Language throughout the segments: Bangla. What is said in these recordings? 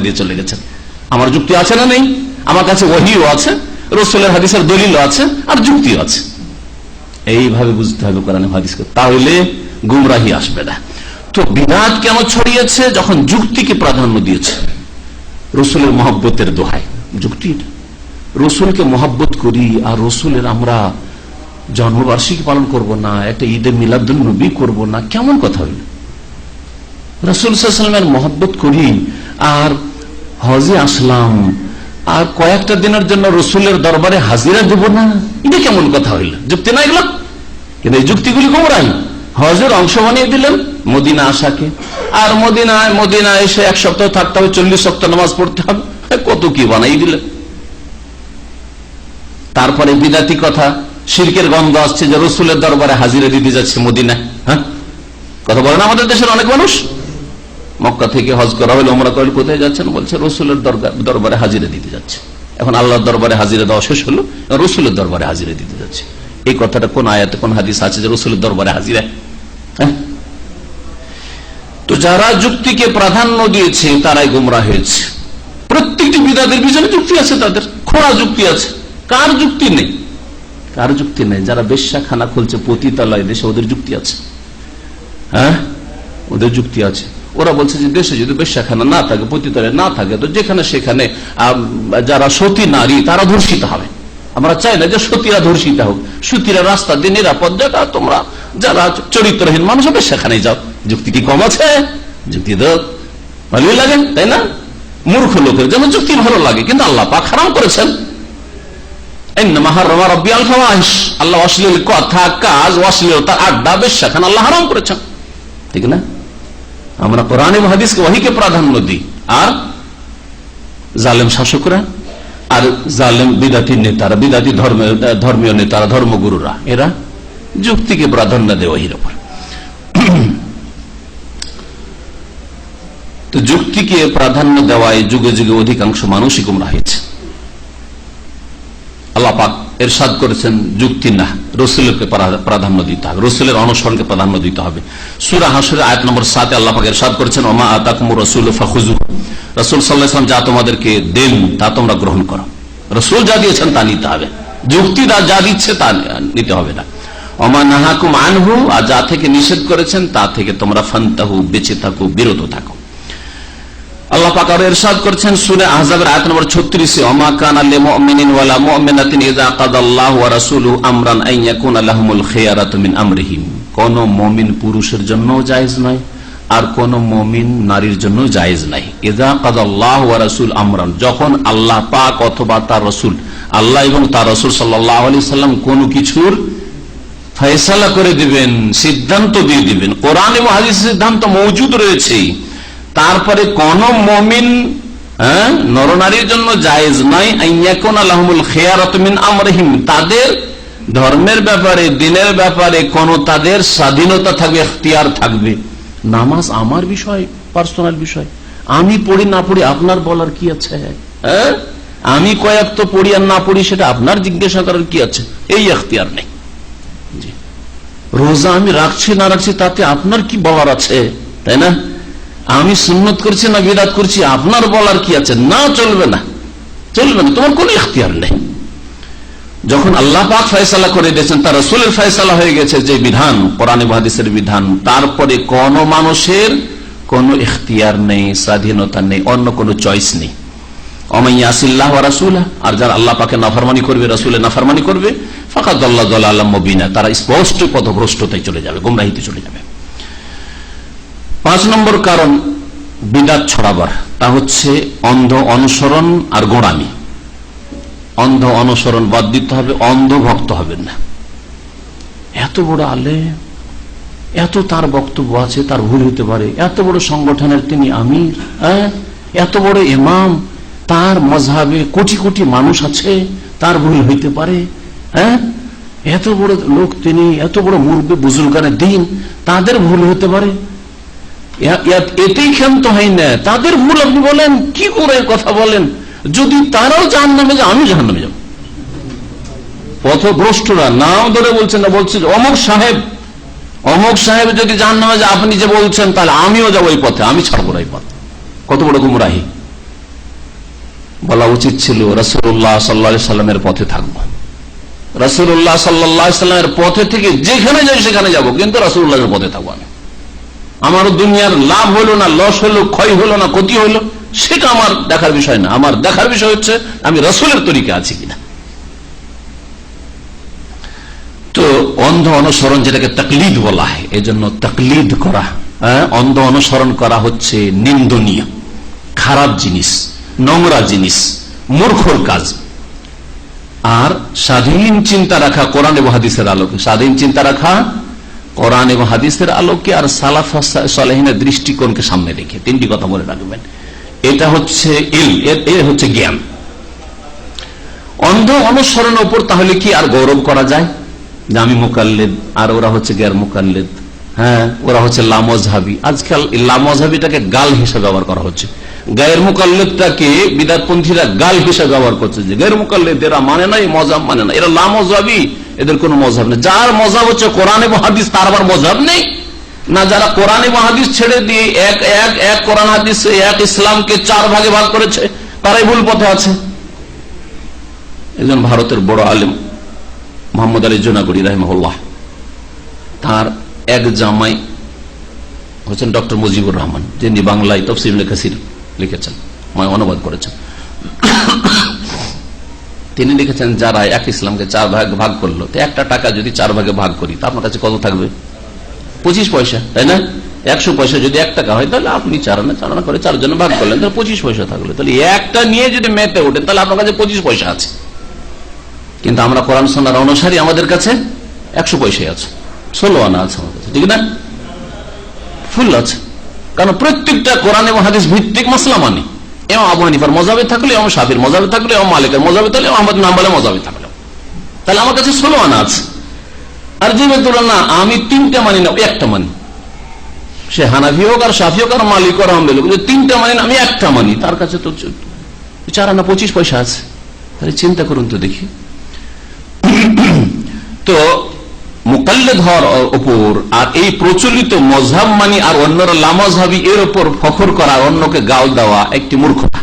দিয়ে চলে গেছেন। আমার যুক্তি আছে না নেই? আমার কাছে ওহিও আছে, রসুলের হাদিসের দলিল আছে, আর যুক্তিও আছে। এইভাবে বুঝতে হবে কোরআন হাদিসকে। তাহলে গুমরাহি আসবে না। তো বিরাট কেন ছড়িয়েছে? যখন যুক্তিকে প্রাধান্য দিয়েছে। রসুলের মহব্বতের দোহাই যুক্তি রসুলকে মহব্বত করি, আর রসুলের আমরা জন্মবার্ষিকী পালন করব না, একটা ঈদে মিলাদুল নবী করব না, কেমন কথা হইল? রসুল সাল্লামের মহব্বত করি, আর হজে আসলাম। আর কয়েকটা দিনের জন্য রসুলের দরবারে হাজিরা দেব না। এটা কেমন কথা হইল? যুক্তি না এগুলো? কিন্তু এই যুক্তিগুলি কোমরাই। হজের অংশ বানিয়ে দিলেন মদিনা আশাকে আর মদিনায় মদিনা এসে এক সপ্তাহ থাকতে হবে, চল্লিশ সপ্তাহ নামাজ পড়তে হবে। কত কি বানাই দিলেন তারপরে বিদাতি কথা, শিরকের গন্ধ আসছে যে রসুলের দরবারে হাজিরা দিতে যাচ্ছে মদিনা হ্যাঁ? কথা বলেন আমাদের দেশের অনেক মানুষ? মক্কা থেকে হজ করা হলে ওমরা করেন কোথায় যাচ্ছেন? বলছে, রসুলের দরবারে হাজিরা দিতে যাচ্ছে। এখন আল্লাহর দরবারে হাজিরা দেওয়া শেষ হলো, রসুলের দরবারে হাজিরা দিতে যাচ্ছে। এই কথাটা কোন আয়াতে, কোন হাদিস আছে যে রসুলের দরবারে হাজিরা? হ্যাঁ? তো যারা যুক্তিকে প্রাধান্য দিয়েছে, তারাই গুমরা হয়েছে। প্রত্যেকটি বিদাদের পিছনে যুক্তি আছে তাদের। খোঁড়া যুক্তি আছে। কার যুক্তি নেই? কার যুক্তি নেই? যারা বেশ্যাখানা খুলছে, পতিতালয় দেশে ওদের যুক্তি আছে। হ্যাঁ? ওদের যুক্তি আছে। ওরা বলছে যে দেশে যদি বেশ্যাখানা না থাকে, পতিতালয় না থাকে, তো যেখানে সেখানে যারা সতী নারী, তারা ধর্ষিত হবে। আমরা চাই না যে সতীরা ধর্ষিত হোক। সতীরা রাস্তা দিয়ে নিরাপদ জায়গা তোমরা যারা চরিত্রহীন মানুষ হবে সেখানে যাও। যুক্তি কি কম আছে? যুক্তি তো ভালোই লাগে, তাই না? মূর্খ লোকের যেন যুক্তি ভালো লাগে, কিন্তু আল্লাহ পাক হারাম করেছেন। আল্লাহ অশ্লীল কথা, কাজ, অশ্লীলতা, আড্ডা, বেশ সেখানে আল্লাহ হারাম করেছেন। ঠিক না? আমরা কোরআন হাদিসকে ওহিকে প্রাধান্য দিই। আর জালেম শাসকরা আর জালেম বিদাতি নেতারা, বিদাতি ধর্মের ধর্মীয় নেতারা, ধর্মগুরুরা, এরা যুক্তিকে প্রাধান্য দেয় ওহির ওপর। তো যুক্তিকে প্রাধান্য দেওয়ায় যুগে যুগে অধিকাংশ মানুষই গুমরা হয়েছে। আল্লাহ পাক এরশাদ করেছেন যুক্তি না। রসুলকে প্রাধান্য দিতে হবে। রসুলের অনুসরণকে প্রাধান্য দিতে হবে। সুরা হাসুরের আয়াত নম্বর সাথে আল্লাহ পাক এরশাদ করেছেন ওমা আতাকুমুর রসুল ফাখুজু রসুল সাল্লাহাম যা তোমাদেরকে দেন, তা তোমরা গ্রহণ করো। রসুল যা দিয়েছেন তা নিতে হবে। যুক্তি যা দিচ্ছে তা নিতে হবে না। অমা নাহাকুম আনহু, আর যা থেকে নিষেধ করেছেন, তা থেকে তোমরা ফান্তাহু, বেঁচে থাকো, বিরত থাকো। আল্লাহ পাক আরও ইরশাদ করছেন, সূরা আহজাবের আয়াত নম্বর 36 এ, ওমা কানা লিল মুমিনিন ওয়ালা মুমিনাতিন ইযা কাদাল্লাহু ওয়া রাসূলুহু আমরান আন ইয়াকুনা লাহুমুল খিয়ারাতু মিন আমরিহিম। কোন মুমিন পুরুষের জন্য জায়েজ নয়, আর কোন মুমিন নারীর জন্য জায়েজ নাই। ইযা কাদাল্লাহু ওয়া রাসূল আমরান, যখন আল্লাহ পাক অথবা তার রাসূল, আল্লাহ এবং তার রাসূল সাল্লাল্লাহু আলাইহি সাল্লাম কোন কিছুর ফয়সালা করে দিবেন, সিদ্ধান্ত দিয়ে দিবেন। কোরআন এবং হাদিসের সিদ্ধান্ত মজুদ রয়েছে। তারপরে কোন মমিন হ্যাঁ, নরনারীর জন্য জায়েজ নয় আইয়াকুন আল্লাহমুল খেয়ারত মিন আমরহিম। তাদের ধর্মের ব্যাপারে দিনের ব্যাপারে কোন তাদের স্বাধীনতা থাকবে এখতিয়ার থাকবে। নামাজ আমার বিষয় পার্সোনাল বিষয়। আমি পড়ি না পড়ি আপনার বলার কি আছে? হ্যাঁ? আমি কয়েক তো পড়ি আর না পড়ি সেটা আপনার জিজ্ঞাসা করার কি আছে? এই এখতিয়ার নেই। রোজা আমি রাখছি না রাখছি তাতে আপনার কি বলার আছে? তাই না? আমি সুন্নত করছি না বিরাট করছি, আপনার বলার কি আছে? না, চলবে না। চলবে না, তোমার কোন ইখতিয়ার নেই। যখন আল্লাহ পাক ফয়সালা করে দিয়েছেন, তার রসুলের ফয়সালা হয়ে গেছে যে বিধান, কোরআন হাদিসের বিধান। তারপরে কোন মানুষের কোন ইখতিয়ার নেই, স্বাধীনতা নেই, অন্য কোনো চয়েস নেই। আল্লাহ করবে তারা স্পষ্ট পথভ্রষ্টতায় চলে যাবে, গুমরাহিতে চলে যাবে। পাঁচ নম্বর কারণ বিদাত ছড়াবার। তা হচ্ছে অন্ধ অনুসরণ আর গোড়ামি। অন্ধ অনুসরণ বাদ দিতে হবে, অন্ধ ভক্ত হবেন না। এত বড় আলে এত তার বক্তব্য আছে, তার ভুল হতে পারে। এত বড় সংগঠনের তিনি আমির হ্যাঁ? এত বড় এমাম তার মজাবে কোটি কোটি মানুষ আছে, তার ভুল হইতে পারে হ্যাঁ? এত বড় লোক তিনি, এত বড় মুরব্বী, বুজুর্গানের দিন, তাদের ভুল হতে পারে। এতেই ক্ষান্ত হয় না। তাদের ভুল আপনি বলেন, কি করে কথা বলেন? যদি তারাও জাহান নামে যায় আমি জাহান নামে যাব। পথভ্রষ্টরা নাম ধরে বলছেন না, বলছে অমুক সাহেব অমুক সাহেব যদি জাহান নামে যায়, আপনি যে বলছেন, তাহলে আমিও যাব এই পথে, আমি ছাড়বো না এই পথ। কত বড় গুমরাহি। বলা উচিত ছিল রসুল্লাহ সাল্লা সাল্লামের পথে থাকব। রসুল্লাহ সাল্লাহ সাল্লামের পথে থেকে যেখানে যাই, সেখানে যাব, কিন্তু রসুল্লাহের পথে থাকব আমি। আমার দুনিয়ার লাভ হলো না লস হলো ক্ষয় হলো না ক্ষতি হলো সেটা আমার দেখার বিষয় না। আমার দেখার বিষয় হচ্ছে আমি রসুলের তরিকে আছি কিনা। তো অন্ধ অনুসরণ যেটাকে তকলিদ বলা হয় এই জন্য তকলিদ করা হ্যাঁ, অন্ধ অনুসরণ করা হচ্ছে নিন্দনীয় খারাপ জিনিস নোংরা জিনিস মূর্খর কাজ। আর স্বাধীন চিন্তা রাখা কোরআন হাদিসের আলোকে স্বাধীন চিন্তা রাখা কোরআন এবং হাদিসের আলোকে আর সালাফ সালেহিনের দৃষ্টিকোণকে সামনে রেখে। তিনটি কথা বলে রাখবেন। এটা হচ্ছে ইল, এ হচ্ছে জ্ঞান। অন্ধ অনুসরণের উপর তাহলে কি আর গৌরব করা যায়? যে আমি মোকাল্লেদ, আর ওরা হচ্ছে গ্যার মোকাল্লেদ। হ্যাঁ ওরা হচ্ছে লামজহাবি। আজকাল লামজহাবিটাকে গাল হিসেবে ব্যবহার করা হচ্ছে। গায়ের মোকাল্লেদটাকে বিদাতপন্থীরা গাল হিসেবে ব্যবহার করছে যে গায়ের মোকাল্লেদ, এরা মানে না এই মজাব মানে না এরা লামজহাবি। এদের কোনো মজাব নেই। যার মজাব হচ্ছে কোরআন এবং হাদিস, তার আবার মজাব নেই। না, যারা কোরআন এবং হাদিস ছেড়ে দিয়ে এক এক এক কোরআন, হাদিস, এক ইসলামকে চার ভাগে ভাগ করেছে, তারাই ভুল পথে আছে। একজন ভারতের বড় আলেম, মোহাম্মদ আলী জোনাগড়ি রাহিমহল্লাহ, তার এক জামাই হচ্ছেন ডক্টর মুজিবুর রহমান, যিনি বাংলায় তফসিল কাসির লিখেছেন অনুবাদ করেছেন। তিনি লিখেছেন, যারা এক ইসলামকে চার ভাগ ভাগ করল, তো একটা টাকা যদি চার ভাগে ভাগ করি, তা আপনার কাছে কত থাকবে? পঁচিশ পয়সা, তাই না? একশো পয়সা যদি এক টাকা হয়, তাহলে আপনি চার আনা, চার করে চারজনে ভাগ করলেন, তাহলে পঁচিশ পয়সা থাকল। তাহলে একটা নিয়ে যদি মেতে ওঠেন, তাহলে আপনার কাছে পঁচিশ পয়সা আছে। কিন্তু আমরা কোরআন সোনার অনুসারী আমাদের কাছে একশো পয়সাই আছে, ষোলো আনা আছে আমার কাছে, ঠিক না? ফুল আছে। কারণ প্রত্যেকটা কোরআন এবং হাদিস ভিত্তিক মশলা মানে। এম আবু হানিফার মজাবে থাকলে এম সাবির মজাবে থাকলে এম মালিকের মজাবে থাকলে আহমদ নাম্বালে মজাবে থাকলে। তাহলে আমার কাছে ষোলো আনা আছে। আর যে না আমি তিনটা মানি না একটা মানি। সে হানাফি হোক আর সাফি হোক আর মালিক আর আহমেদ তিনটা মানি না, আমি একটা মানি। তার কাছে তো চার আনা পঁচিশ পয়সা আছে। তাহলে চিন্তা করুন তো দেখি। তো মোকাল্লেদ ওপর আর এই প্রচলিত মানি আর অন্যরা এর ওপর ফখর করা অন্যকে গাল দেওয়া একটি মূর্খতা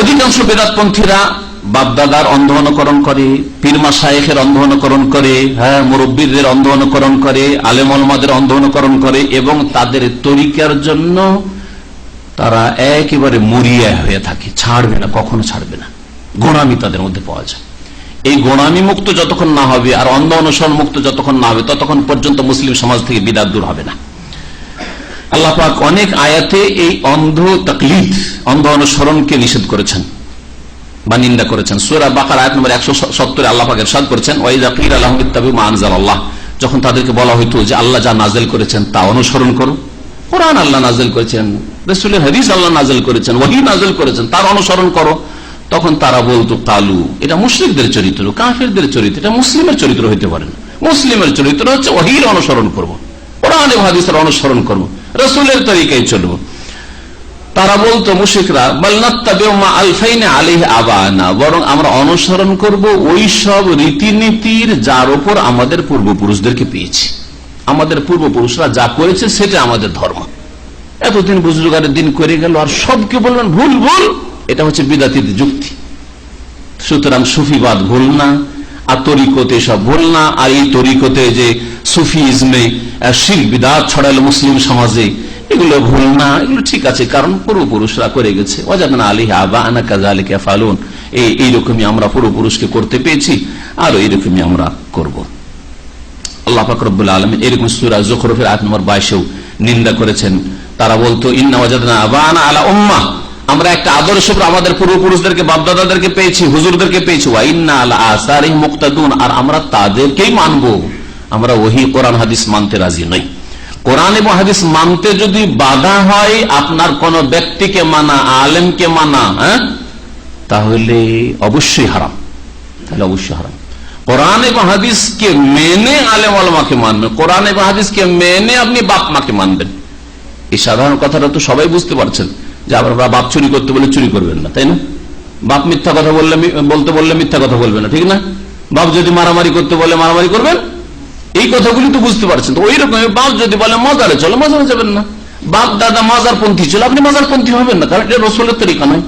অধিকাংশ বেদাতপন্থীরা বাপদাদার অন্ধ অনুকরণ করে পীরমা শাহেখের অন্ধ অনুকরণ করে হ্যাঁ মুরব্বীদের অন্ধ অনুকরণ করে, আলেম আলমাদের অন্ধ অনুকরণ করে এবং তাদের তরিকার জন্য তারা একেবারে মরিয়া হয়ে থাকে, ছাড়বে না, কখনো ছাড়বে না। গোড়ামি তাদের মধ্যে পাওয়া যায়। এই গোড়ামি মুক্ত যতক্ষণ না হবে আর অন্ধ অনুসরণ মুক্ত যতক্ষণ না হবে, ততক্ষণ পর্যন্ত মুসলিম সমাজ থেকে বিদাত দূর হবে না। আল্লাহ পাক অনেক আয়াতে এই অন্ধ তকলিদ, অন্ধ অনুসরণকে নিষেধ করেছেন বা নিন্দা করেছেন। সুরা বাকার আয়াত নম্বর একশো সত্তরে আল্লাহ পাক এরশাদ করেছেন ওয়াইজাকির আলহামদুলিল্লাহ মানজাল আল্লাহ যখন তাদেরকে বলা হইতো যে আল্লাহ যা নাজেল করেছেন তা অনুসরণ করো। কোরআন আল্লাহ নাজেল করেছেন, রসুলের হাদিস আল্লাহ নাজেল করেছেন ওহি নাজেল করেছেন, তার অনুসরণ করো। তখন তারা বলতো, কালু, এটা মুসলিমদের চরিত্র, কাফেরদের চরিত্র, এটা মুসলিমের চরিত্র হইতে পারে না। মুসলিমের চরিত্র হচ্ছে ওহির অনুসরণ করব, কোরআন হাদিসের অনুসরণ করব, রসুলের তরিকায় চলবো। তারা বলতো মুশিকরা আমরা অনুসরণ করব ওই সব রীতিনীতির যার উপর আমাদের পূর্বপুরুষদেরকে পেয়েছি। আমাদের পূর্বপুরুষরা যা করেছে সেটা আমাদের ধর্ম। এতদিন বুজরুগারের দিন করে গেল, আর সবকে বলবেন? ভুল ভুল! এটা হচ্ছে বিদাতির যুক্তি। সুতরাং সুফিবাদ ভুল না, আর তরিকতে সব ভুল না, আর এই তরিকতে যে সুফি ইসমে শিখ বিদাত ছড়ালো মুসলিম সমাজে, এগুলো ভুল না, এগুলো ঠিক আছে, কারণ পূর্বপুরুষরা করে গেছে। আবা আনা কাজা আলী এই এইরকমই আমরা পূর্বপুরুষকে করতে পেয়েছি, আর এইরকমই আমরা করব। আল্লাহ ফাকরবুল্লা আলম এরকম সুরা জখরফের আট নম্বর বাইশেও নিন্দা করেছেন। তারা বলতো, ইন্না ওয়াজাদনা আবা আনা আলা উম্মা আমরা একটা আদর্শ আমাদের পূর্বপুরুষদেরকে, বাপদাদাদেরকে পেয়েছি, হুজুরদেরকে পেয়েছি। মুক্তাদুন। আর আমরা তাদেরকেই মানব। আমরা ওহি কোরআন হাদিস মানতে রাজি নই। কোরআন এবং হাদিস মানতে যদি বাধা হয়, আপনার কোন ব্যক্তিকে মানা, আলেমকে মানা হ্যাঁ? তাহলে অবশ্যই হারাম। তাহলে অবশ্যই হারাম। কোরআন এবং হাদিসকে মেনে আলেম আলমাকে মানবেন কোরআন এবং হাদিসকে মেনে আপনি বাপ মাকে মানবেন। এই সাধারণ কথাটা তো সবাই বুঝতে পারছেন। যে আমরা বাপ চুরি করতে বলে চুরি করবেন না, তাই না? বাপ মিথ্যা কথা বললে বলতে বললে মিথ্যা কথা বলবে না, ঠিক না? বাপ যদি মারামারি করতে বলে মারামারি করবেন? এই কথাগুলি তো বুঝতে পারছেন। তো ওই রকম বাপ যদি বলে মজারে চলো, মজারে যাবেন না। বাপ, দাদা, মাজার পন্থী ছিল আপনি মাজার পন্থী হবেন না, কারণ এটা রসুলের তরিকা নয়।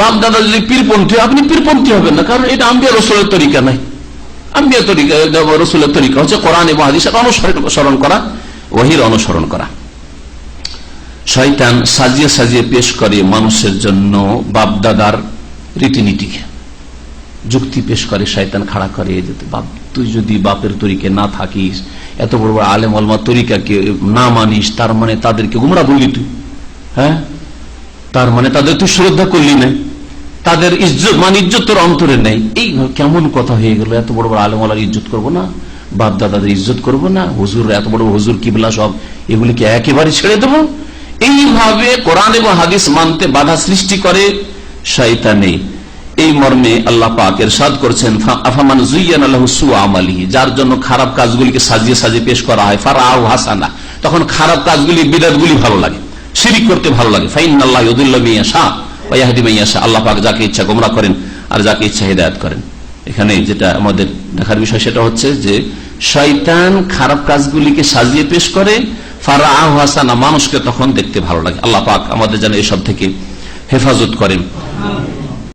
বাপ, দাদা যদি পীরপন্থী, আপনি পীরপন্থী হবেন না, কারণ এটা আম্বিয়া রসুলের তরিকা নাই আম্বিয়া তরিকা, রসুলের তরিকা হচ্ছে কোরআন এবং হাদিসের অনুসরণ করা, ওহির অনুসরণ করা। শয়তান সাজিয়ে সাজিয়ে পেশ করে মানুষের জন্য বাপ দাদার রীতিনীতিকে। যুক্তি পেশ করে, শয়তান খাড়া করে বাপ, তুই যদি বাপের তরিকে না থাকিস, এত বড় বড় আলেম আলমা তরিকাকে না মানিস, তার মানে তাদেরকে গুমরা বললি তুই। হ্যাঁ? তার মানে তাদের তুই শ্রদ্ধা করলি না। তাদের ইজ্জত, মান ইজ্জত তোর অন্তরে নেই। এই কেমন কথা হয়ে গেল, এত বড় বড় আলেমালার ইজ্জত করব না? বাপ দাদাদের ইজ্জত করব না? হুজুর এত বড় হুজুর, কিবলা সব, এগুলিকে একেবারে ছেড়ে দেবো? এইভাবে কোরআন এবং হাদিস মানতে বাধা সৃষ্টি করে শয়তানে। এই মর্মে আল্লাহ পাক এরশাদ করছেন আফামান জুইয়ান আল্লাহ সু আমালি যার জন্য খারাপ কাজগুলিকে সাজিয়ে সাজিয়ে পেশ করা হয় ফারা হাসানা। তখন খারাপ কাজগুলি, বিদাতগুলি ভালো লাগে, শিরিক করতে ভালো লাগে। ফাইন আল্লাহ ইদুল্লাহ মিয়া শাহ ওয়াহিদি মাইয়া শাহ আল্লাহ পাক যাকে ইচ্ছা গোমরা করেন আর যাকে ইচ্ছা হিদায়ত করেন। এখানে যেটা আমাদের দেখার বিষয় সেটা হচ্ছে যে, শয়তান খারাপ কাজগুলিকে সাজিয়ে পেশ করে ফারা হাসানা, মানুষকে তখন দেখতে ভালো লাগে। আল্লাহ পাক আমাদের যেন এসব থেকে হেফাজত করেন।